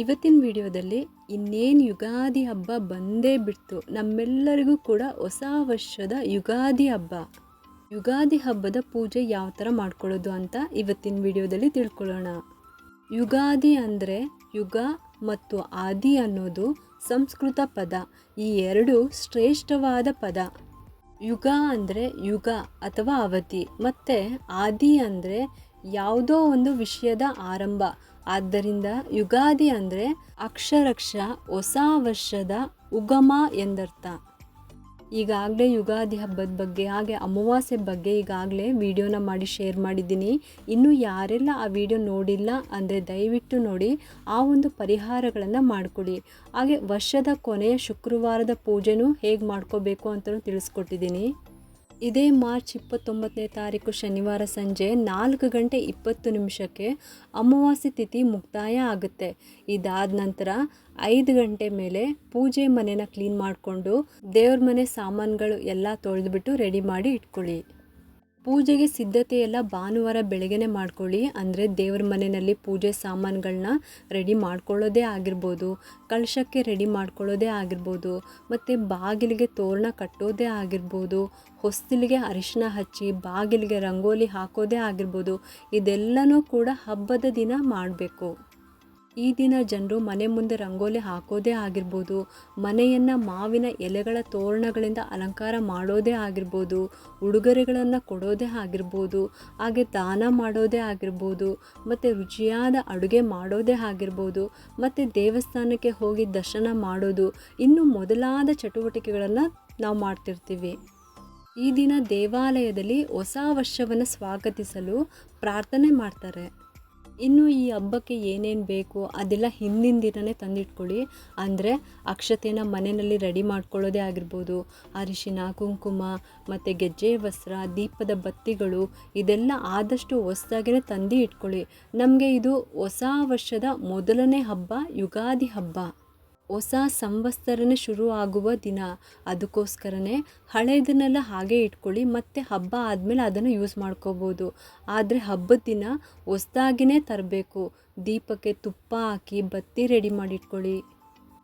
ಇವತ್ತಿನ ವಿಡಿಯೋದಲ್ಲಿ ಇನ್ನೇನು ಯುಗಾದಿ ಹಬ್ಬ ಬಂದೇ ಬಿಡ್ತು, ನಮ್ಮೆಲ್ಲರಿಗೂ ಕೂಡ ಹೊಸ ವರ್ಷದ ಯುಗಾದಿ ಹಬ್ಬ. ಯುಗಾದಿ ಹಬ್ಬದ ಪೂಜೆ ಯಾವ ಥರ ಮಾಡ್ಕೊಳ್ಳೋದು ಅಂತ ಇವತ್ತಿನ ವಿಡಿಯೋದಲ್ಲಿ ತಿಳ್ಕೊಳ್ಳೋಣ. ಯುಗಾದಿ ಅಂದರೆ ಯುಗ ಮತ್ತು ಆದಿ ಅನ್ನೋದು ಸಂಸ್ಕೃತ ಪದ, ಈ ಎರಡು ಶ್ರೇಷ್ಠವಾದ ಪದ. ಯುಗ ಅಂದರೆ ಯುಗ ಅಥವಾ ಅವಧಿ, ಮತ್ತು ಆದಿ ಅಂದರೆ ಯಾವುದೋ ಒಂದು ವಿಷಯದ ಆರಂಭ. ಆದ್ದರಿಂದ ಯುಗಾದಿ ಅಂದರೆ ಅಕ್ಷರಕ್ಷ ಹೊಸ ವರ್ಷದ ಉಗಮ ಎಂದರ್ಥ. ಈಗಾಗಲೇ ಯುಗಾದಿ ಹಬ್ಬದ ಬಗ್ಗೆ ಹಾಗೆ ಅಮಾವಾಸ್ಯೆ ಬಗ್ಗೆ ಈಗಾಗಲೇ ವಿಡಿಯೋನ ಮಾಡಿ ಶೇರ್ ಮಾಡಿದ್ದೀನಿ. ಇನ್ನು ಯಾರೆಲ್ಲ ಆ ವಿಡಿಯೋ ನೋಡಿಲ್ಲ ಅಂದರೆ ದಯವಿಟ್ಟು ನೋಡಿ, ಆ ಒಂದು ಪರಿಹಾರಗಳನ್ನು ಮಾಡಿಕೊಡಿ. ಹಾಗೆ ವರ್ಷದ ಕೊನೆಯ ಶುಕ್ರವಾರದ ಪೂಜೆನೂ ಹೇಗೆ ಮಾಡ್ಕೋಬೇಕು ಅಂತಲೂ ತಿಳಿಸ್ಕೊಟ್ಟಿದ್ದೀನಿ. ಇದೇ ಮಾರ್ಚ್ ಇಪ್ಪತ್ತೊಂಬತ್ತನೇ ತಾರೀಕು ಶನಿವಾರ ಸಂಜೆ ನಾಲ್ಕು ಗಂಟೆ ಇಪ್ಪತ್ತು ನಿಮಿಷಕ್ಕೆ ಅಮಾವಾಸ್ಯೆ ತಿಥಿ ಮುಕ್ತಾಯ ಆಗುತ್ತೆ. ಇದಾದ ನಂತರ ಐದು ಗಂಟೆ ಮೇಲೆ ಪೂಜೆ ಮನೆನ ಕ್ಲೀನ್ ಮಾಡಿಕೊಂಡು ದೇವ್ರ ಮನೆ ಸಾಮಾನುಗಳು ಎಲ್ಲ ತೊಳೆದುಬಿಟ್ಟು ರೆಡಿ ಮಾಡಿ ಇಟ್ಕೊಳ್ಳಿ. ಪೂಜೆಗೆ ಸಿದ್ಧತೆ ಎಲ್ಲ ಭಾನುವಾರ ಬೆಳಗ್ಗೆನೆ ಮಾಡ್ಕೊಳ್ಳಿ. ಅಂದರೆ ದೇವ್ರ ಮನೆಯಲ್ಲಿ ಪೂಜೆ ಸಾಮಾನುಗಳನ್ನ ರೆಡಿ ಮಾಡ್ಕೊಳ್ಳೋದೇ ಆಗಿರ್ಬೋದು, ಕಳಶಕ್ಕೆ ರೆಡಿ ಮಾಡ್ಕೊಳ್ಳೋದೇ ಆಗಿರ್ಬೋದು, ಮತ್ತು ಬಾಗಿಲಿಗೆ ತೋರಣ ಕಟ್ಟೋದೇ ಆಗಿರ್ಬೋದು, ಹೊಸ್ತಿಲಿಗೆ ಅರಿಶಿನ ಹಚ್ಚಿ ಬಾಗಿಲಿಗೆ ರಂಗೋಲಿ ಹಾಕೋದೇ ಆಗಿರ್ಬೋದು, ಇದೆಲ್ಲನೂ ಕೂಡ ಹಬ್ಬದ ದಿನ ಮಾಡಬೇಕು. ಈ ದಿನ ಜನರು ಮನೆ ಮುಂದೆ ರಂಗೋಲಿ ಹಾಕೋದೇ ಆಗಿರ್ಬೋದು, ಮನೆಯನ್ನು ಮಾವಿನ ಎಲೆಗಳ ತೋರಣಗಳಿಂದ ಅಲಂಕಾರ ಮಾಡೋದೇ ಆಗಿರ್ಬೋದು, ಉಡುಗೊರೆಗಳನ್ನು ಕೊಡೋದೇ ಆಗಿರ್ಬೋದು, ಹಾಗೆ ದಾನ ಮಾಡೋದೇ ಆಗಿರ್ಬೋದು, ಮತ್ತು ರುಚಿಯಾದ ಅಡುಗೆ ಮಾಡೋದೇ ಆಗಿರ್ಬೋದು, ಮತ್ತು ದೇವಸ್ಥಾನಕ್ಕೆ ಹೋಗಿ ದರ್ಶನ ಮಾಡೋದು ಇನ್ನು ಮೊದಲಾದ ಚಟುವಟಿಕೆಗಳನ್ನು ನಾವು ಮಾಡ್ತಿರ್ತೀವಿ. ಈ ದಿನ ದೇವಾಲಯದಲ್ಲಿ ಹೊಸ ವರ್ಷವನ್ನು ಸ್ವಾಗತಿಸಲು ಪ್ರಾರ್ಥನೆ ಮಾಡ್ತಾರೆ. ಇನ್ನು ಈ ಹಬ್ಬಕ್ಕೆ ಏನೇನು ಬೇಕು ಅದೆಲ್ಲ ಹಿಂದಿನ ದಿನವೇ ತಂದಿಟ್ಕೊಳ್ಳಿ. ಅಂದರೆ ಅಕ್ಷತೆನ ಮನೆಯಲ್ಲಿ ರೆಡಿ ಮಾಡ್ಕೊಳ್ಳೋದೇ ಆಗಿರ್ಬೋದು. ಅರಿಶಿನ, ಕುಂಕುಮ ಮತ್ತು ಗೆಜ್ಜೆ, ವಸ್ತ್ರ, ದೀಪದ ಬತ್ತಿಗಳು ಇದೆಲ್ಲ ಆದಷ್ಟು ಹೊಸ್ದಾಗೇ ತಂದು ಇಟ್ಕೊಳ್ಳಿ. ನಮಗೆ ಇದು ಹೊಸ ವರ್ಷದ ಮೊದಲನೇ ಹಬ್ಬ, ಯುಗಾದಿ ಹಬ್ಬ. ಹೊಸ ಸಂವತ್ಸರನೇ ಶುರು ಆಗುವ ದಿನ. ಅದಕ್ಕೋಸ್ಕರನೇ ಹಳೆಯದನ್ನೆಲ್ಲ ಹಾಗೆ ಇಟ್ಕೊಳ್ಳಿ, ಮತ್ತು ಹಬ್ಬ ಆದಮೇಲೆ ಅದನ್ನು ಯೂಸ್ ಮಾಡ್ಕೋಬೋದು. ಆದರೆ ಹಬ್ಬದ ದಿನ ಹೊಸ್ದಾಗಿನೇ ತರಬೇಕು. ದೀಪಕ್ಕೆ ತುಪ್ಪ ಹಾಕಿ, ಬತ್ತಿ ರೆಡಿ ಮಾಡಿ ಇಟ್ಕೊಳ್ಳಿ.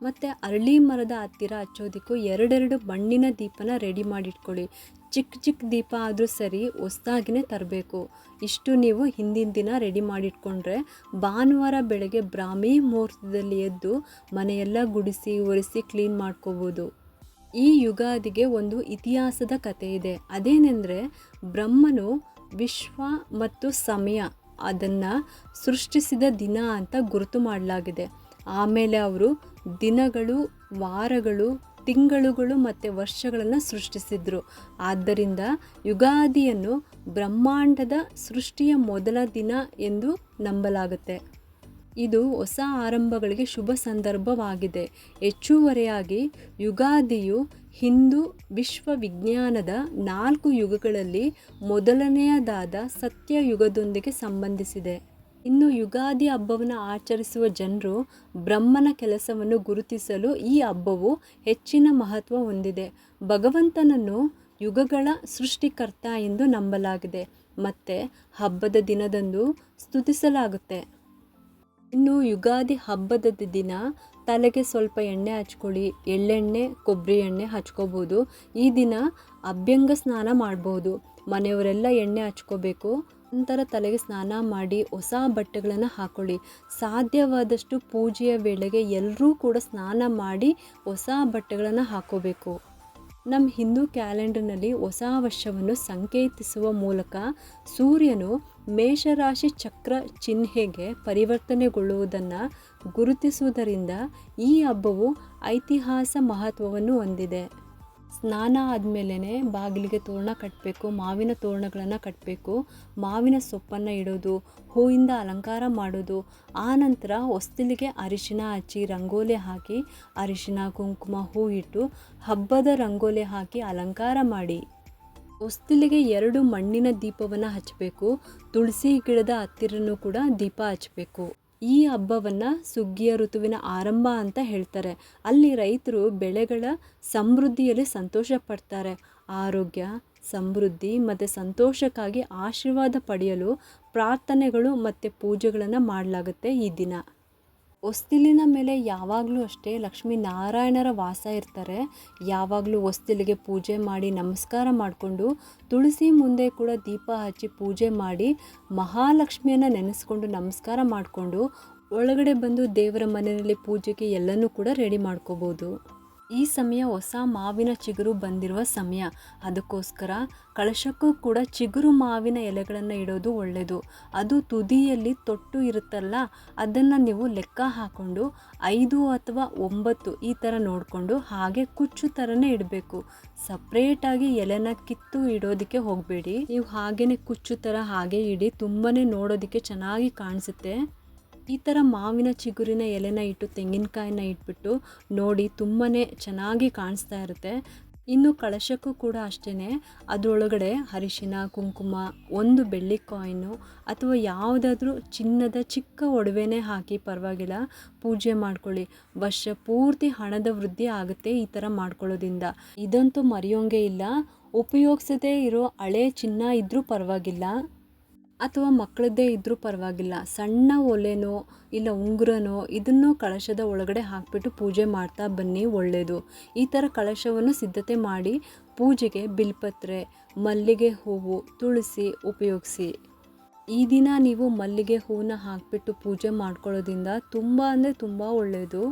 ಮತ್ತು ಅರಳಿ ಮರದ ಹತ್ತಿರ ಹಚ್ಚೋದಕ್ಕೂ ಎರಡೆರಡು ಮಣ್ಣಿನ ದೀಪನ ರೆಡಿ ಮಾಡಿಟ್ಕೊಳ್ಳಿ. ಚಿಕ್ಕ ಚಿಕ್ಕ ದೀಪ ಆದರೂ ಸರಿ ಹೊಸ್ದಾಗಿನೇ ತರಬೇಕು. ಇಷ್ಟು ನೀವು ಹಿಂದಿನ ದಿನ ರೆಡಿ ಮಾಡಿಟ್ಕೊಂಡ್ರೆ ಭಾನುವಾರ ಬೆಳಗ್ಗೆ ಬ್ರಾಹ್ಮಿ ಮುಹೂರ್ತದಲ್ಲಿ ಎದ್ದು ಮನೆಯೆಲ್ಲ ಗುಡಿಸಿ, ಒರೆಸಿ ಕ್ಲೀನ್ ಮಾಡ್ಕೋಬೋದು. ಈ ಯುಗಾದಿಗೆ ಒಂದು ಇತಿಹಾಸದ ಕತೆ ಇದೆ. ಅದೇನೆಂದರೆ ಬ್ರಹ್ಮನು ವಿಶ್ವ ಮತ್ತು ಸಮಯ ಅದನ್ನು ಸೃಷ್ಟಿಸಿದ ದಿನ ಅಂತ ಗುರುತು ಮಾಡಲಾಗಿದೆ. ಆಮೇಲೆ ಅವರು ದಿನಗಳು, ವಾರಗಳು, ತಿಂಗಳುಗಳು ಮತ್ತು ವರ್ಷಗಳನ್ನು ಸೃಷ್ಟಿಸಿದರು. ಆದ್ದರಿಂದ ಯುಗಾದಿಯನ್ನು ಬ್ರಹ್ಮಾಂಡದ ಸೃಷ್ಟಿಯ ಮೊದಲ ದಿನ ಎಂದು ನಂಬಲಾಗುತ್ತೆ. ಇದು ಹೊಸ ಆರಂಭಗಳಿಗೆ ಶುಭ ಸಂದರ್ಭವಾಗಿದೆ. ಹೆಚ್ಚುವರಿಯಾಗಿ ಯುಗಾದಿಯು ಹಿಂದೂ ವಿಶ್ವವಿಜ್ಞಾನದ ನಾಲ್ಕು ಯುಗಗಳಲ್ಲಿ ಮೊದಲನೆಯದಾದ ಸತ್ಯಯುಗದೊಂದಿಗೆ ಸಂಬಂಧಿಸಿದೆ. ಇನ್ನು ಯುಗಾದಿ ಹಬ್ಬವನ್ನು ಆಚರಿಸುವ ಜನರು ಬ್ರಹ್ಮನ ಕೆಲಸವನ್ನು ಗುರುತಿಸಲು ಈ ಹಬ್ಬವು ಹೆಚ್ಚಿನ ಮಹತ್ವ ಹೊಂದಿದೆ. ಭಗವಂತನನ್ನು ಯುಗಗಳ ಸೃಷ್ಟಿಕರ್ತ ಎಂದು ನಂಬಲಾಗಿದೆ. ಮತ್ತು ಹಬ್ಬದ ದಿನದಂದು ಸ್ತುತಿಸಲಾಗುತ್ತೆ. ಇನ್ನು ಯುಗಾದಿ ಹಬ್ಬದ ದಿನ ತಲೆಗೆ ಸ್ವಲ್ಪ ಎಣ್ಣೆ ಹಚ್ಕೊಳ್ಳಿ, ಎಳ್ಳೆಣ್ಣೆ, ಕೊಬ್ಬರಿ ಎಣ್ಣೆ ಹಚ್ಕೋಬೋದು. ಈ ದಿನ ಅಭ್ಯಂಗ ಸ್ನಾನ ಮಾಡ್ಬೋದು. ಮನೆಯವರೆಲ್ಲ ಎಣ್ಣೆ ಹಚ್ಕೋಬೇಕು. ನಂತರ ತಲೆಗೆ ಸ್ನಾನ ಮಾಡಿ ಹೊಸ ಬಟ್ಟೆಗಳನ್ನು ಹಾಕೊಳ್ಳಿ. ಸಾಧ್ಯವಾದಷ್ಟು ಪೂಜೆಯ ವೇಳೆಗೆ ಎಲ್ಲರೂ ಕೂಡ ಸ್ನಾನ ಮಾಡಿ ಹೊಸ ಬಟ್ಟೆಗಳನ್ನು ಹಾಕೋಬೇಕು. ನಮ್ಮ ಹಿಂದೂ ಕ್ಯಾಲೆಂಡರ್ನಲ್ಲಿ ಹೊಸ ವರ್ಷವನ್ನು ಸಂಕೇತಿಸುವ ಮೂಲಕ ಸೂರ್ಯನು ಮೇಷರಾಶಿ ಚಕ್ರ ಚಿಹ್ನೆಗೆ ಪರಿವರ್ತನೆಗೊಳ್ಳುವುದನ್ನು ಗುರುತಿಸುವುದರಿಂದ ಈ ಹಬ್ಬವು ಐತಿಹಾಸ ಮಹತ್ವವನ್ನು ಹೊಂದಿದೆ. ಸ್ನಾನ ಆದಮೇಲೆ ಬಾಗಿಲಿಗೆ ತೋರಣ ಕಟ್ಟಬೇಕು ಮಾವಿನ ತೋರಣಗಳನ್ನು ಕಟ್ಟಬೇಕು ಮಾವಿನ ಸೊಪ್ಪನ್ನು ಇಡೋದು, ಹೂವಿಂದ ಅಲಂಕಾರ ಮಾಡೋದು ಆನಂತರ ಹೊಸ್ತಿಲಿಗೆ ಅರಿಶಿನ ಹಚ್ಚಿ ರಂಗೋಲಿ ಹಾಕಿ, ಅರಿಶಿನ, ಕುಂಕುಮ ಹೂ ಇಟ್ಟು ಹಬ್ಬದ ರಂಗೋಲಿ ಹಾಕಿ ಅಲಂಕಾರ ಮಾಡಿ. ಹೊಸ್ತಿಲಿಗೆ ಎರಡು ಮಣ್ಣಿನ ದೀಪವನ್ನು ಹಚ್ಚಬೇಕು ತುಳಸಿ ಗಿಡದ ಹತ್ತಿರನೂ ಕೂಡ ದೀಪ ಹಚ್ಚಬೇಕು ಈ ಹಬ್ಬವನ್ನು ಸುಗ್ಗಿಯ ಋತುವಿನ ಆರಂಭ ಅಂತ ಹೇಳ್ತಾರೆ. ಅಲ್ಲಿ ರೈತರು ಬೆಳೆಗಳ ಸಮೃದ್ಧಿಯಲ್ಲಿ ಸಂತೋಷ ಪಡ್ತಾರೆ. ಆರೋಗ್ಯ, ಸಮೃದ್ಧಿ ಮತ್ತು ಸಂತೋಷಕ್ಕಾಗಿ ಆಶೀರ್ವಾದ ಪಡೆಯಲು ಪ್ರಾರ್ಥನೆಗಳು ಮತ್ತು ಪೂಜೆಗಳನ್ನು ಮಾಡಲಾಗುತ್ತೆ ಈ ದಿನ. ಹೊಸ್ತಿಲಿನ ಮೇಲೆ ಯಾವಾಗಲೂ ಅಷ್ಟೇ ಲಕ್ಷ್ಮೀ ನಾರಾಯಣರ ವಾಸ ಇರ್ತಾರೆ. ಯಾವಾಗಲೂ ಹೊಸ್ತಿಲಿಗೆ ಪೂಜೆ ಮಾಡಿ ನಮಸ್ಕಾರ ಮಾಡಿಕೊಂಡು ತುಳಸಿ ಮುಂದೆ ಕೂಡ ದೀಪ ಹಚ್ಚಿ ಪೂಜೆ ಮಾಡಿ ಮಹಾಲಕ್ಷ್ಮಿಯನ್ನು ನೆನೆಸ್ಕೊಂಡು ನಮಸ್ಕಾರ ಮಾಡಿಕೊಂಡು ಒಳಗಡೆ ಬಂದು ದೇವರ ಮನೆಯಲ್ಲಿ ಪೂಜೆಗೆ ಎಲ್ಲನೂ ಕೂಡ ರೆಡಿ ಮಾಡ್ಕೋಬೋದು. ಈ ಸಮಯ ಹೊಸ ಮಾವಿನ ಚಿಗುರು ಬಂದಿರುವ ಸಮಯ. ಅದಕ್ಕೋಸ್ಕರ ಕಳಶಕ್ಕೂ ಕೂಡ ಚಿಗುರು ಮಾವಿನ ಎಲೆಗಳನ್ನು ಇಡೋದು ಒಳ್ಳೆಯದು ಅದು ತುದಿಯಲ್ಲಿ ತೊಟ್ಟು ಇರುತ್ತಲ್ಲ, ಅದನ್ನು ನೀವು ಲೆಕ್ಕ ಹಾಕ್ಕೊಂಡು ಐದು ಅಥವಾ ಒಂಬತ್ತು ಈ ಥರ ನೋಡಿಕೊಂಡು ಹಾಗೆ ಕುಚ್ಚು ಥರನೇ ಇಡಬೇಕು. ಸಪ್ರೇಟಾಗಿ ಎಲೆನ ಕಿತ್ತು ಇಡೋದಕ್ಕೆ ಹೋಗಬೇಡಿ. ನೀವು ಹಾಗೆಯೇ ಕುಚ್ಚು ಥರ ಹಾಗೆ ಇಡಿ ತುಂಬಾ ನೋಡೋದಕ್ಕೆ ಚೆನ್ನಾಗಿ ಕಾಣಿಸುತ್ತೆ. ಈ ಥರ ಮಾವಿನ ಚಿಗುರಿನ ಎಲೆನ ಇಟ್ಟು ತೆಂಗಿನಕಾಯಿನ ಇಟ್ಬಿಟ್ಟು ನೋಡಿ ತುಂಬಾ ಚೆನ್ನಾಗಿ ಕಾಣಿಸ್ತಾ ಇರುತ್ತೆ. ಇನ್ನು ಕಳಶಕ್ಕೂ ಕೂಡ ಅಷ್ಟೇ ಅದರೊಳಗಡೆ ಅರಿಶಿನ, ಕುಂಕುಮ, ಒಂದು ಬೆಳ್ಳಿ ಕಾಯಿನು ಅಥವಾ ಯಾವುದಾದ್ರೂ ಚಿನ್ನದ ಚಿಕ್ಕ ಒಡವೆನೇ ಹಾಕಿ ಪರವಾಗಿಲ್ಲ. ಪೂಜೆ ಮಾಡ್ಕೊಳ್ಳಿ. ವರ್ಷ ಪೂರ್ತಿ ಹಣದ ವೃದ್ಧಿ ಆಗುತ್ತೆ ಈ ಥರ ಮಾಡ್ಕೊಳ್ಳೋದ್ರಿಂದ. ಇದಂತೂ ಮರೆಯೋಂಗೆ ಇಲ್ಲ. ಉಪಯೋಗಿಸದೇ ಇರೋ ಹಳೆ ಚಿನ್ನ ಇದ್ದರೂ ಪರವಾಗಿಲ್ಲ. ಅಥವಾ ಮಕ್ಕಳದ್ದೇ ಇದ್ದರೂ ಪರವಾಗಿಲ್ಲ. ಸಣ್ಣ ಒಲೆನೋ ಇಲ್ಲ ಉಂಗುರನೋ ಇದನ್ನು ಕಳಶದ ಒಳಗಡೆ ಹಾಕಿಬಿಟ್ಟು ಪೂಜೆ ಮಾಡ್ತಾ ಬನ್ನಿ ಒಳ್ಳೆಯದು ಈ ಥರ ಕಳಶವನ್ನು ಸಿದ್ಧತೆ ಮಾಡಿ ಪೂಜೆಗೆ ಬಿಲ್ಪತ್ರೆ, ಮಲ್ಲಿಗೆ ಹೂವು ತುಳಸಿ ಉಪಯೋಗಿಸಿ. ಈ ದಿನ ನೀವು ಮಲ್ಲಿಗೆ ಹೂವನ್ನ ಹಾಕಿಬಿಟ್ಟು ಪೂಜೆ ಮಾಡ್ಕೊಳ್ಳೋದ್ರಿಂದ ತುಂಬ ಅಂದರೆ ತುಂಬ ಒಳ್ಳೆಯದು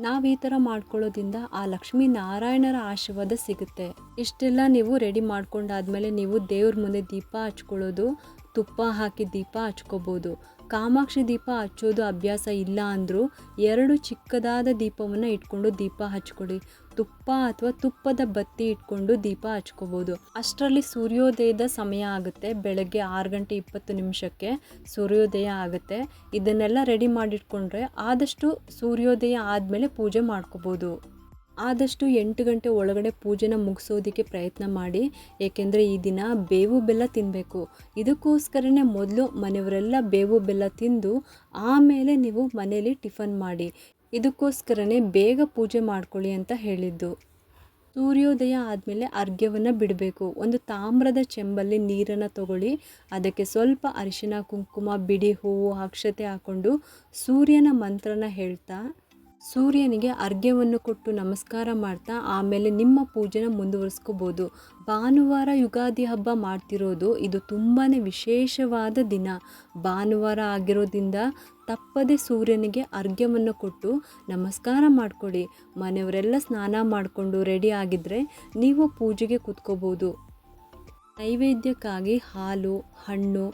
ನಾವು ಈ ಥರ ಮಾಡ್ಕೊಳ್ಳೋದ್ರಿಂದ ಆ ಲಕ್ಷ್ಮೀ ನಾರಾಯಣರ ಆಶೀರ್ವಾದ ಸಿಗುತ್ತೆ. ಇಷ್ಟೆಲ್ಲ ನೀವು ರೆಡಿ ಮಾಡ್ಕೊಂಡಾದ್ಮೇಲೆ ನೀವು ದೇವ್ರ ಮುಂದೆ ದೀಪ ಹಚ್ಕೊಳ್ಳೋದು ತುಪ್ಪ ಹಾಕಿ ದೀಪ ಹಚ್ಕೋಬೋದು. ಕಾಮಾಕ್ಷಿ ದೀಪ ಹಚ್ಚೋದು ಅಭ್ಯಾಸ ಇಲ್ಲ ಅಂದರೂ ಎರಡು ಚಿಕ್ಕದಾದ ದೀಪವನ್ನು ಇಟ್ಕೊಂಡು ದೀಪ ಹಚ್ಕೊಳ್ಳಿ ತುಪ್ಪ ಅಥವಾ ತುಪ್ಪದ ಬತ್ತಿ ಇಟ್ಕೊಂಡು ದೀಪ ಹಚ್ಕೋಬೋದು. ಅಷ್ಟರಲ್ಲಿ ಸೂರ್ಯೋದಯದ ಸಮಯ ಆಗುತ್ತೆ. ಬೆಳಗ್ಗೆ ಆರು ಗಂಟೆ ಇಪ್ಪತ್ತು ನಿಮಿಷಕ್ಕೆ ಸೂರ್ಯೋದಯ ಆಗುತ್ತೆ. ಇದನ್ನೆಲ್ಲ ರೆಡಿ ಮಾಡಿಟ್ಕೊಂಡ್ರೆ ಆದಷ್ಟು ಸೂರ್ಯೋದಯ ಆದಮೇಲೆ ಪೂಜೆ ಮಾಡ್ಕೋಬೋದು. ಆದಷ್ಟು ಎಂಟು ಗಂಟೆ ಒಳಗಡೆ ಪೂಜೆನ ಮುಗಿಸೋದಕ್ಕೆ ಪ್ರಯತ್ನ ಮಾಡಿ, ಏಕೆಂದರೆ ಈ ದಿನ ಬೇವು ಬೆಲ್ಲ ತಿನ್ನಬೇಕು ಇದಕ್ಕೋಸ್ಕರನೇ ಮೊದಲು ಮನೆಯವರೆಲ್ಲ ಬೇವು ಬೆಲ್ಲ ತಿಂದು, ಆಮೇಲೆ ನೀವು ಮನೆಯಲ್ಲಿ ಟಿಫನ್ ಮಾಡಿ. ಇದಕ್ಕೋಸ್ಕರನೇ ಬೇಗ ಪೂಜೆ ಮಾಡ್ಕೊಳ್ಳಿ ಅಂತ ಹೇಳಿದ್ದು. ಸೂರ್ಯೋದಯ ಆದಮೇಲೆ ಅರ್ಘ್ಯವನ್ನು ಬಿಡಬೇಕು. ಒಂದು ತಾಮ್ರದ ಚೆಂಬಲ್ಲಿ ನೀರನ್ನು ತಗೊಳ್ಳಿ. ಅದಕ್ಕೆ ಸ್ವಲ್ಪ ಅರಿಶಿನ, ಕುಂಕುಮ ಬಿಡಿ ಹೂವು, ಅಕ್ಷತೆ ಹಾಕ್ಕೊಂಡು ಸೂರ್ಯನ ಮಂತ್ರನ ಹೇಳ್ತಾ ಸೂರ್ಯನಿಗೆ ಅರ್ಘ್ಯವನ್ನು ಕೊಟ್ಟು ನಮಸ್ಕಾರ ಮಾಡ್ತಾ ಆಮೇಲೆ ನಿಮ್ಮ ಪೂಜೆನ ಮುಂದುವರಿಸ್ಕೋಬೋದು. ಭಾನುವಾರ ಯುಗಾದಿ ಹಬ್ಬ ಮಾಡ್ತಿರೋದು ಇದು ತುಂಬಾ ವಿಶೇಷವಾದ ದಿನ. ಭಾನುವಾರ ಆಗಿರೋದ್ರಿಂದ ತಪ್ಪದೆ ಸೂರ್ಯನಿಗೆ ಅರ್ಘ್ಯವನ್ನು ಕೊಟ್ಟು ನಮಸ್ಕಾರ ಮಾಡಿಕೊಳ್ಳಿ ಮನೆಯವರೆಲ್ಲ ಸ್ನಾನ ಮಾಡಿಕೊಂಡು ರೆಡಿ ಆಗಿದ್ದರೆ ನೀವು ಪೂಜೆಗೆ ಕೂತ್ಕೋಬೋದು. ನೈವೇದ್ಯಕ್ಕಾಗಿ ಹಾಲು, ಹಣ್ಣು,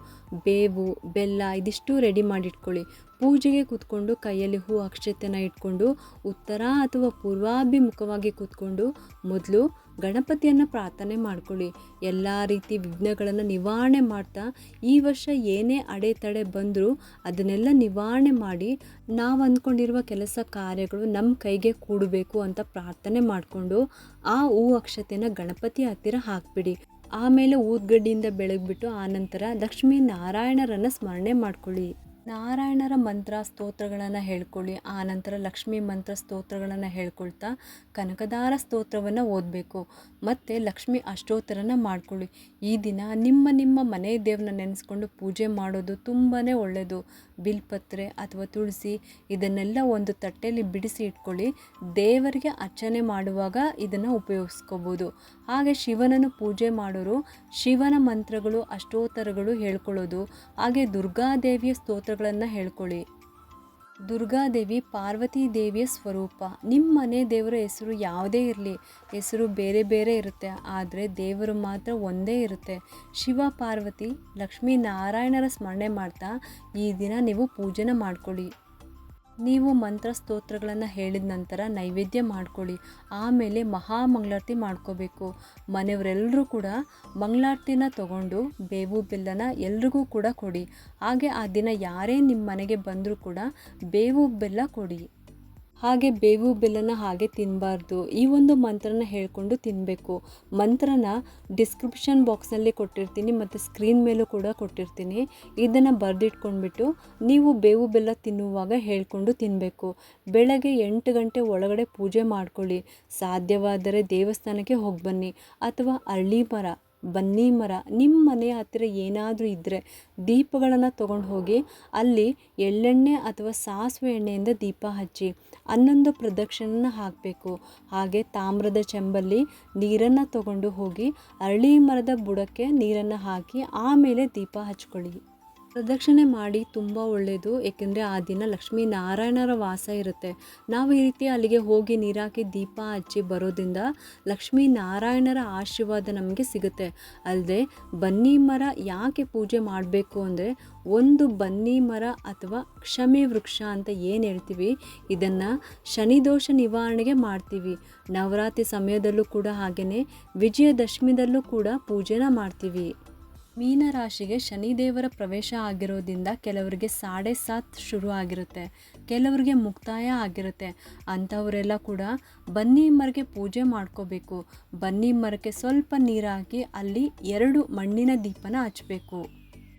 ಬೇವು, ಬೆಲ್ಲ ಇದಿಷ್ಟು ರೆಡಿ ಮಾಡಿಟ್ಕೊಳ್ಳಿ. ಪೂಜೆಗೆ ಕೂತ್ಕೊಂಡು ಕೈಯಲ್ಲಿ ಹೂ ಅಕ್ಷತೆನ ಇಟ್ಕೊಂಡು ಉತ್ತರ ಅಥವಾ ಪೂರ್ವಾಭಿಮುಖವಾಗಿ ಕೂತ್ಕೊಂಡು ಮೊದಲು ಗಣಪತಿಯನ್ನು ಪ್ರಾರ್ಥನೆ ಮಾಡ್ಕೊಳ್ಳಿ. ಎಲ್ಲ ರೀತಿ ವಿಘ್ನಗಳನ್ನು ನಿವಾರಣೆ ಮಾಡ್ತಾ ಈ ವರ್ಷ ಏನೇ ಅಡೆತಡೆ ಬಂದರೂ ಅದನ್ನೆಲ್ಲ ನಿವಾರಣೆ ಮಾಡಿ ನಾವು ಅಂದ್ಕೊಂಡಿರುವ ಕೆಲಸ ಕಾರ್ಯಗಳು ನಮ್ಮ ಕೈಗೆ ಕೂಡಬೇಕು ಅಂತ ಪ್ರಾರ್ಥನೆ ಮಾಡಿಕೊಂಡು ಆ ಹೂ ಅಕ್ಷತೆನ ಗಣಪತಿ ಹತ್ತಿರ ಹಾಕ್ಬಿಡಿ. ಆಮೇಲೆ ಊದ್ಗಡ್ಡಿಯಿಂದ ಬೆಳಗ್ಬಿಟ್ಟು ಆನಂತರ ಲಕ್ಷ್ಮೀ ನಾರಾಯಣರನ್ನು ಸ್ಮರಣೆ ಮಾಡ್ಕೊಳ್ಳಿ. ನಾರಾಯಣರ ಮಂತ್ರ ಸ್ತೋತ್ರಗಳನ್ನು ಹೇಳ್ಕೊಳ್ಳಿ ಆನಂತರ ಲಕ್ಷ್ಮೀ ಮಂತ್ರ ಸ್ತೋತ್ರಗಳನ್ನು ಹೇಳ್ಕೊಳ್ತಾ ಕನಕದಾರ ಸ್ತೋತ್ರವನ್ನು ಓದಬೇಕು. ಮತ್ತು ಲಕ್ಷ್ಮಿ ಅಷ್ಟೋತ್ತರನ ಮಾಡ್ಕೊಳ್ಳಿ. ಈ ದಿನ ನಿಮ್ಮ ನಿಮ್ಮ ಮನೆ ದೇವ್ರನ್ನ ನೆನೆಸ್ಕೊಂಡು ಪೂಜೆ ಮಾಡೋದು ತುಂಬಾ ಒಳ್ಳೆಯದು ಬಿಲ್ಪತ್ರೆ ಅಥವಾ ತುಳಸಿ ಇದನ್ನೆಲ್ಲ ಒಂದು ತಟ್ಟೆಯಲ್ಲಿ ಬಿಡಿಸಿ ಇಟ್ಕೊಳ್ಳಿ. ದೇವರಿಗೆ ಅರ್ಚನೆ ಮಾಡುವಾಗ ಇದನ್ನು ಉಪಯೋಗಿಸ್ಕೋಬೋದು. ಹಾಗೆ ಶಿವನನ್ನು ಪೂಜೆ ಮಾಡೋರು ಶಿವನ ಮಂತ್ರಗಳು ಅಷ್ಟೋತ್ತರಗಳು ಹೇಳ್ಕೊಳ್ಳೋದು. ಹಾಗೆ ದುರ್ಗಾದೇವಿಯ ಸ್ತೋತ್ರಗಳನ್ನು ಹೇಳ್ಕೊಳ್ಳಿ. ದುರ್ಗಾದೇವಿ ಪಾರ್ವತಿ ದೇವಿಯ ಸ್ವರೂಪ. ನಿಮ್ಮ ಮನೆ ದೇವರ ಹೆಸರು ಯಾವುದೇ ಇರಲಿ. ಹೆಸರು ಬೇರೆ ಬೇರೆ ಇರುತ್ತೆ. ಆದರೆ ದೇವರು ಮಾತ್ರ ಒಂದೇ ಇರುತ್ತೆ. ಶಿವ ಪಾರ್ವತಿ ಲಕ್ಷ್ಮೀ ನಾರಾಯಣರ ಸ್ಮರಣೆ ಮಾಡ್ತಾ ಈ ದಿನ ನೀವು ಪೂಜೆನ ಮಾಡ್ಕೊಳ್ಳಿ. ನೀವು ಮಂತ್ರ ಸ್ತೋತ್ರಗಳನ್ನು ಹೇಳಿದ ನಂತರ ನೈವೇದ್ಯ ಮಾಡ್ಕೊಳ್ಳಿ. ಆಮೇಲೆ ಮಹಾಮಂಗಳಾರತಿ ಮಾಡ್ಕೋಬೇಕು. ಮನೆಯವರೆಲ್ಲರೂ ಕೂಡ ಮಂಗಳಾರತಿನ ತಗೊಂಡು ಬೇವು ಬೆಲ್ಲನ ಎಲ್ರಿಗೂ ಕೂಡ ಕೊಡಿ. ಹಾಗೆ ಆ ದಿನ ಯಾರೇ ನಿಮ್ಮ ಮನೆಗೆ ಬಂದರೂ ಕೂಡ ಬೇವು ಬೆಲ್ಲ ಕೊಡಿ. ಹಾಗೆ ಬೇವು ಬೆಲ್ಲನ ಹಾಗೆ ತಿನ್ನಬಾರ್ದು ಈ ಒಂದು ಮಂತ್ರನ ಹೇಳಿಕೊಂಡು ತಿನ್ನಬೇಕು ಮಂತ್ರನ ಡಿಸ್ಕ್ರಿಪ್ಷನ್ ಬಾಕ್ಸ್ನಲ್ಲಿ ಕೊಟ್ಟಿರ್ತೀನಿ ಮತ್ತು ಸ್ಕ್ರೀನ್ ಮೇಲೂ ಕೂಡ ಕೊಟ್ಟಿರ್ತೀನಿ. ಇದನ್ನು ಬರೆದಿಟ್ಕೊಂಡ್ಬಿಟ್ಟು ನೀವು ಬೇವು ಬೆಲ್ಲ ತಿನ್ನುವಾಗ ಹೇಳಿಕೊಂಡು ತಿನ್ನಬೇಕು ಬೆಳಗ್ಗೆ ಎಂಟು ಗಂಟೆ ಒಳಗಡೆ ಪೂಜೆ ಮಾಡ್ಕೊಳ್ಳಿ. ಸಾಧ್ಯವಾದರೆ ದೇವಸ್ಥಾನಕ್ಕೆ ಹೋಗಿ ಬನ್ನಿ ಅಥವಾ ಅರಳಿ ಮರ. ಬನ್ನಿ ಮರ ನಿಮ್ಮ ಮನೆ ಹತ್ತಿರ ಏನಾದರೂ ಇದ್ದರೆ ದೀಪಗಳನ್ನು ತೊಗೊಂಡು ಹೋಗಿ ಅಲ್ಲಿ ಎಳ್ಳೆಣ್ಣೆ ಅಥವಾ ಸಾಸಿವೆ ಎಣ್ಣೆಯಿಂದ ದೀಪ ಹಚ್ಚಿ ಹನ್ನೊಂದು ಪ್ರದಕ್ಷಿಣೆನ ಹಾಕಬೇಕು. ಹಾಗೆ ತಾಮ್ರದ ಚೆಂಬಲ್ಲಿ ನೀರನ್ನು ತಗೊಂಡು ಹೋಗಿ ಅರಳಿ ಮರದ ಬುಡಕ್ಕೆ ನೀರನ್ನು ಹಾಕಿ ಆಮೇಲೆ ದೀಪ ಹಚ್ಕೊಳ್ಳಿ. ಪ್ರದಕ್ಷಿಣೆ ಮಾಡಿ ತುಂಬ ಒಳ್ಳೆಯದು ಏಕೆಂದರೆ ಆ ದಿನ ಲಕ್ಷ್ಮೀ ನಾರಾಯಣರ ವಾಸ ಇರುತ್ತೆ. ನಾವು ಈ ರೀತಿ ಅಲ್ಲಿಗೆ ಹೋಗಿ ನೀರಾಕಿ ದೀಪ ಹಚ್ಚಿ ಬರೋದ್ರಿಂದ ಲಕ್ಷ್ಮೀ ನಾರಾಯಣರ ಆಶೀರ್ವಾದ ನಮಗೆ ಸಿಗುತ್ತೆ. ಅಲ್ಲದೆ ಬನ್ನಿ ಮರ ಯಾಕೆ ಪೂಜೆ ಮಾಡಬೇಕು ಅಂದರೆ ಒಂದು ಬನ್ನಿ ಮರ ಅಥವಾ ಕ್ಷಮೆ ವೃಕ್ಷ ಅಂತ ಏನು ಹೇಳ್ತೀವಿ, ಇದನ್ನು ಶನಿದೋಷ ನಿವಾರಣೆಗೆ ಮಾಡ್ತೀವಿ. ನವರಾತ್ರಿ ಸಮಯದಲ್ಲೂ ಕೂಡ ಹಾಗೆಯೇ ವಿಜಯದಶಮಿದಲ್ಲೂ ಕೂಡ ಪೂಜೆನ ಮಾಡ್ತೀವಿ. ಮೀನರಾಶಿಗೆ ಶನಿದೇವರ ಪ್ರವೇಶ ಆಗಿರೋದ್ರಿಂದ ಕೆಲವರಿಗೆ ಸಾಡೆ ಸಾತ್ ಶುರು ಆಗಿರುತ್ತೆ, ಕೆಲವರಿಗೆ ಮುಕ್ತಾಯ ಆಗಿರುತ್ತೆ. ಅಂಥವರೆಲ್ಲ ಕೂಡ ಬನ್ನಿ ಮರಕ್ಕೆ ಪೂಜೆ ಮಾಡ್ಕೋಬೇಕು. ಬನ್ನಿ ಮರಕ್ಕೆ ಸ್ವಲ್ಪ ನೀರು ಹಾಕಿ ಅಲ್ಲಿ ಎರಡು ಮಣ್ಣಿನ ದೀಪನ ಹಚ್ಚಬೇಕು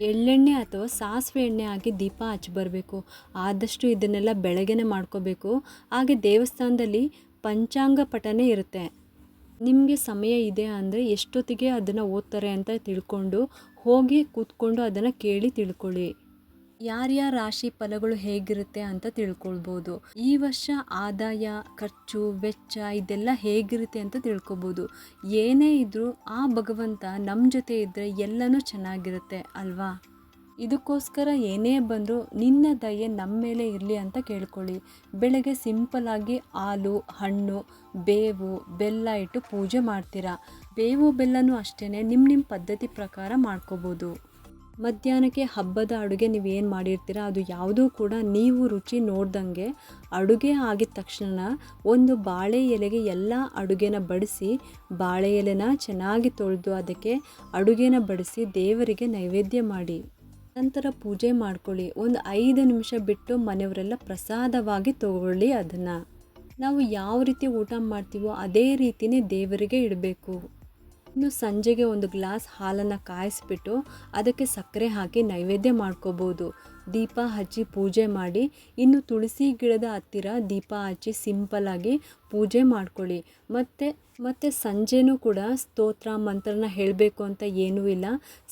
ಎಳ್ಳೆಣ್ಣೆ ಅಥವಾ ಸಾಸಿವೆ ಎಣ್ಣೆ ಹಾಕಿ ದೀಪ ಹಚ್ಚಿ ಬರಬೇಕು. ಆದಷ್ಟು ಇದನ್ನೆಲ್ಲ ಬೆಳಗ್ಗೆನೇ ಮಾಡ್ಕೋಬೇಕು. ಹಾಗೆ ದೇವಸ್ಥಾನದಲ್ಲಿ ಪಂಚಾಂಗ ಪಠನೆ ಇರುತ್ತೆ. ನಿಮಗೆ ಸಮಯ ಇದೆ ಅಂದರೆ ಎಷ್ಟೊತ್ತಿಗೆ ಅದನ್ನು ಓದ್ತಾರೆ ಅಂತ ತಿಳ್ಕೊಂಡು ಹೋಗಿ ಕೂತ್ಕೊಂಡು ಅದನ್ನು ಕೇಳಿ ತಿಳ್ಕೊಳ್ಳಿ. ಯಾರ್ಯಾರ ರಾಶಿ ಫಲಗಳು ಹೇಗಿರುತ್ತೆ ಅಂತ ತಿಳ್ಕೊಳ್ಬೋದು. ಈ ವರ್ಷ ಆದಾಯ, ಖರ್ಚು, ವೆಚ್ಚ ಇದೆಲ್ಲ ಹೇಗಿರುತ್ತೆ ಅಂತ ತಿಳ್ಕೊಬೋದು ಏನೇ ಇದ್ದರೂ ಆ ಭಗವಂತ ನಮ್ಮ ಜೊತೆ ಇದ್ದರೆ ಎಲ್ಲನೂ ಚೆನ್ನಾಗಿರುತ್ತೆ, ಅಲ್ವಾ? ಇದಕ್ಕೋಸ್ಕರ ಏನೇ ಬಂದರೂ ನಿನ್ನ ದಯೆ ನಮ್ಮ ಮೇಲೆ ಇರಲಿ ಅಂತ ಕೇಳ್ಕೊಳ್ಳಿ. ಬೆಳಗ್ಗೆ ಸಿಂಪಲ್ಲಾಗಿ ಹಾಲು, ಹಣ್ಣು, ಬೇವು, ಬೆಲ್ಲ ಇಟ್ಟು ಪೂಜೆ ಮಾಡ್ತೀರಾ? ಬೇವು, ಬೆಲ್ಲನೂ ಅಷ್ಟೇ ನಿಮ್ಮ ನಿಮ್ಮ ಪದ್ಧತಿ ಪ್ರಕಾರ ಮಾಡ್ಕೋಬೋದು. ಮಧ್ಯಾಹ್ನಕ್ಕೆ ಹಬ್ಬದ ಅಡುಗೆ ನೀವು ಏನು ಮಾಡಿರ್ತೀರ? ಅದು ಯಾವುದೂ ಕೂಡ ನೀವು ರುಚಿ ನೋಡ್ದಂಗೆ ಅಡುಗೆ ಆಗಿದ ತಕ್ಷಣ ಒಂದು ಬಾಳೆ ಎಲೆಗೆ ಎಲ್ಲ ಅಡುಗೆನ ಬಡಿಸಿ, ಬಾಳೆ ಎಲೆನ ಚೆನ್ನಾಗಿ ತೊಳೆದು ಅದಕ್ಕೆ ಅಡುಗೆನ ಬಡಿಸಿ ದೇವರಿಗೆ ನೈವೇದ್ಯ ಮಾಡಿ. ನಂತರ ಪೂಜೆ ಮಾಡ್ಕೊಳ್ಳಿ. ಒಂದು ಐದು ನಿಮಿಷ ಬಿಟ್ಟು ಮನೆಯವರೆಲ್ಲ ಪ್ರಸಾದವಾಗಿ ತಗೊಳ್ಳಿ ಅದನ್ನು. ನಾವು ಯಾವ ರೀತಿ ಊಟ ಮಾಡ್ತೀವೋ ಅದೇ ರೀತಿಯೇ ದೇವರಿಗೆ ಇಡಬೇಕು. ಇನ್ನು ಸಂಜೆಗೆ ಒಂದು ಗ್ಲಾಸ್ ಹಾಲನ್ನು ಕಾಯಿಸ್ಬಿಟ್ಟು ಅದಕ್ಕೆ ಸಕ್ಕರೆ ಹಾಕಿ ನೈವೇದ್ಯ ಮಾಡ್ಕೋಬೋದು. ದೀಪ ಹಚ್ಚಿ ಪೂಜೆ ಮಾಡಿ, ಇನ್ನು ತುಳಸಿ ಗಿಡದ ಹತ್ತಿರ ದೀಪ ಹಚ್ಚಿ ಸಿಂಪಲಾಗಿ ಪೂಜೆ ಮಾಡ್ಕೊಳ್ಳಿ. ಮತ್ತು ಮತ್ತು ಸಂಜೆನೂ ಕೂಡ ಸ್ತೋತ್ರ, ಮಂತ್ರನ ಹೇಳಬೇಕು ಅಂತ ಏನೂ ಇಲ್ಲ.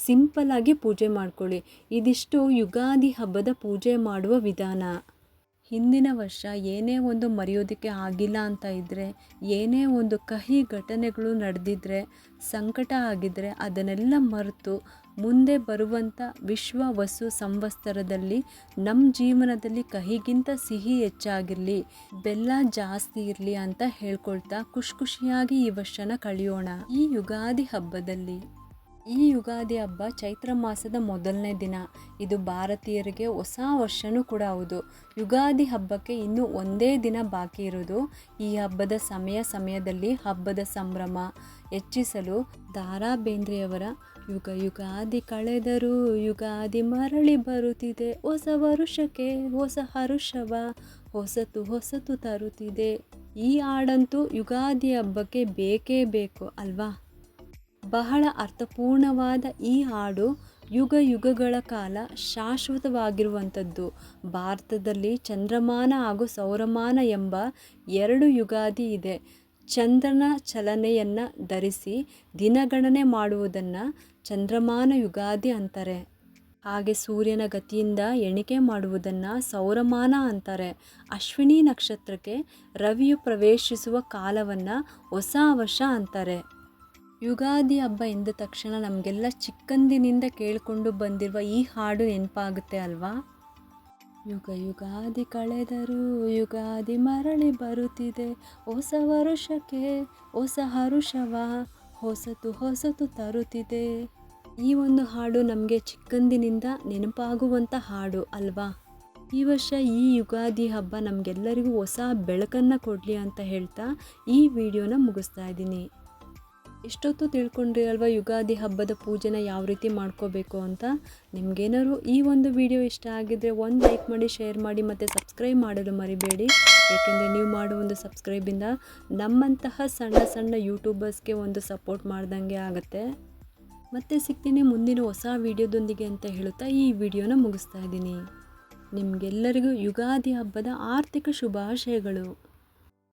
ಸಿಂಪಲಾಗಿ ಪೂಜೆ ಮಾಡ್ಕೊಳ್ಳಿ. ಇದಿಷ್ಟು ಯುಗಾದಿ ಹಬ್ಬದ ಪೂಜೆ ಮಾಡುವ ವಿಧಾನ. ಹಿಂದಿನ ವರ್ಷ ಏನೇ ಒಂದು ಮರೆಯೋದಕ್ಕೆ ಆಗಿಲ್ಲ ಅಂತ ಇದ್ದರೆ ಏನೇ ಒಂದು ಕಹಿ ಘಟನೆಗಳು ನಡೆದಿದ್ರೆ, ಸಂಕಟ ಆಗಿದ್ದರೆ ಅದನ್ನೆಲ್ಲ ಮರೆತು ಮುಂದೆ ಬರುವಂಥ ವಿಶ್ವ ವಸು ಸಂವತ್ಸರದಲ್ಲಿ ನಮ್ಮ ಜೀವನದಲ್ಲಿ ಕಹಿಗಿಂತ ಸಿಹಿ ಹೆಚ್ಚಾಗಿರಲಿ, ಬೆಲ್ಲ ಜಾಸ್ತಿ ಇರಲಿ ಅಂತ ಹೇಳ್ಕೊಳ್ತಾ ಖುಷಿ ಖುಷಿಯಾಗಿ ಈ ವರ್ಷನ ಕಳೆಯೋಣ. ಈ ಯುಗಾದಿ ಹಬ್ಬದಲ್ಲಿ ಈ ಯುಗಾದಿ ಹಬ್ಬ ಚೈತ್ರ ಮಾಸದ ಮೊದಲನೇ ದಿನ. ಇದು ಭಾರತೀಯರಿಗೆ ಹೊಸ ವರ್ಷವೂ ಕೂಡ ಹೌದು. ಯುಗಾದಿ ಹಬ್ಬಕ್ಕೆ ಇನ್ನೂ ಒಂದೇ ದಿನ ಬಾಕಿ ಇರೋದು ಈ ಹಬ್ಬದ ಸಮಯ ಸಮಯದಲ್ಲಿ ಹಬ್ಬದ ಸಂಭ್ರಮ, ಹೆಚ್ಚಿಸಲು ದಾರಾ ಬೇಂದ್ರೆಯವರ ಯುಗ. ಯುಗಾದಿ ಕಳೆದರೂ ಯುಗಾದಿ ಮರಳಿ ಬರುತ್ತಿದೆ. ಹೊಸ ವರುಷಕ್ಕೆ ಹೊಸ ಹರುಷವ, ಹೊಸತು ಹೊಸತು ತರುತ್ತಿದೆ. ಈ ಹಾಡಂತೂ ಯುಗಾದಿ ಹಬ್ಬಕ್ಕೆ ಬೇಕೇ ಬೇಕು, ಅಲ್ವಾ? ಬಹಳ ಅರ್ಥಪೂರ್ಣವಾದ ಈ ಹಾಡು ಯುಗ ಯುಗಗಳ ಕಾಲ ಶಾಶ್ವತವಾಗಿರುವಂಥದ್ದು. ಭಾರತದಲ್ಲಿ ಚಂದ್ರಮಾನ ಹಾಗೂ ಸೌರಮಾನ ಎಂಬ ಎರಡು ಯುಗಾದಿ ಇದೆ. ಚಂದ್ರನ ಚಲನೆಯನ್ನು ಧರಿಸಿ ದಿನಗಣನೆ ಮಾಡುವುದನ್ನು ಚಂದ್ರಮಾನ ಯುಗಾದಿ ಅಂತಾರೆ. ಹಾಗೆ ಸೂರ್ಯನ ಗತಿಯಿಂದ ಎಣಿಕೆ ಮಾಡುವುದನ್ನು ಸೌರಮಾನ ಅಂತಾರೆ. ಅಶ್ವಿನಿ ನಕ್ಷತ್ರಕ್ಕೆ ರವಿಯು ಪ್ರವೇಶಿಸುವ ಕಾಲವನ್ನು ಹೊಸ ವರ್ಷ ಅಂತಾರೆ. ಯುಗಾದಿ ಹಬ್ಬ ಎಂದ ತಕ್ಷಣ ನಮಗೆಲ್ಲ ಚಿಕ್ಕಂದಿನಿಂದ ಕೇಳಿಕೊಂಡು ಬಂದಿರುವ ಈ ಹಾಡು ನೆನಪಾಗುತ್ತೆ ಅಲ್ವಾ? ಯುಗ ಯುಗಾದಿ ಕಳೆದರೂ ಯುಗಾದಿ ಮರಳಿ ಬರುತ್ತಿದೆ. ಹೊಸ ವರುಷಕ್ಕೆ ಹೊಸ ಹರುಷವ ಹೊಸತು ಹೊಸತು ತರುತ್ತಿದೆ. ಈ ಒಂದು ಹಾಡು ನಮಗೆ ಚಿಕ್ಕಂದಿನಿಂದ ನೆನಪಾಗುವಂಥ ಹಾಡು ಅಲ್ವಾ? ಈ ವರ್ಷ ಈ ಯುಗಾದಿ ಹಬ್ಬ ನಮಗೆಲ್ಲರಿಗೂ ಹೊಸ ಬೆಳಕನ್ನು ಕೊಡಲಿ ಅಂತ ಹೇಳ್ತಾ ಈ ವಿಡಿಯೋನ ಮುಗಿಸ್ತಾ ಇದ್ದೀನಿ. ಎಷ್ಟೊತ್ತು ತಿಳ್ಕೊಂಡ್ರಿ ಅಲ್ವಾ ಯುಗಾದಿ ಹಬ್ಬದ ಪೂಜೆನ ಯಾವ ರೀತಿ ಮಾಡ್ಕೋಬೇಕು ಅಂತ? ನಿಮ್ಗೇನಾದ್ರು ಈ ಒಂದು ವಿಡಿಯೋ ಇಷ್ಟ ಆಗಿದ್ದರೆ ಒಂದು ಲೈಕ್ ಮಾಡಿ, ಶೇರ್ ಮಾಡಿ ಮತ್ತು ಸಬ್ಸ್ಕ್ರೈಬ್ ಮಾಡಲು ಮರಿಬೇಡಿ. ಏಕೆಂದರೆ ನೀವು ಮಾಡೋ ಒಂದು ಸಬ್ಸ್ಕ್ರೈಬಿಂದ ನಮ್ಮಂತಹ ಸಣ್ಣ ಸಣ್ಣ ಯೂಟ್ಯೂಬರ್ಸ್ಗೆ ಒಂದು ಸಪೋರ್ಟ್ ಮಾಡ್ದಂಗೆ ಆಗುತ್ತೆ. ಮತ್ತೆ ಸಿಗ್ತೀನಿ ಮುಂದಿನ ಹೊಸ ವಿಡಿಯೋದೊಂದಿಗೆ ಅಂತ ಹೇಳುತ್ತಾ ಈ ವಿಡಿಯೋನ ಮುಗಿಸ್ತಾ ಇದ್ದೀನಿ. ನಿಮಗೆಲ್ಲರಿಗೂ ಯುಗಾದಿ ಹಬ್ಬದ ಆರ್ಥಿಕ ಶುಭಾಶಯಗಳು.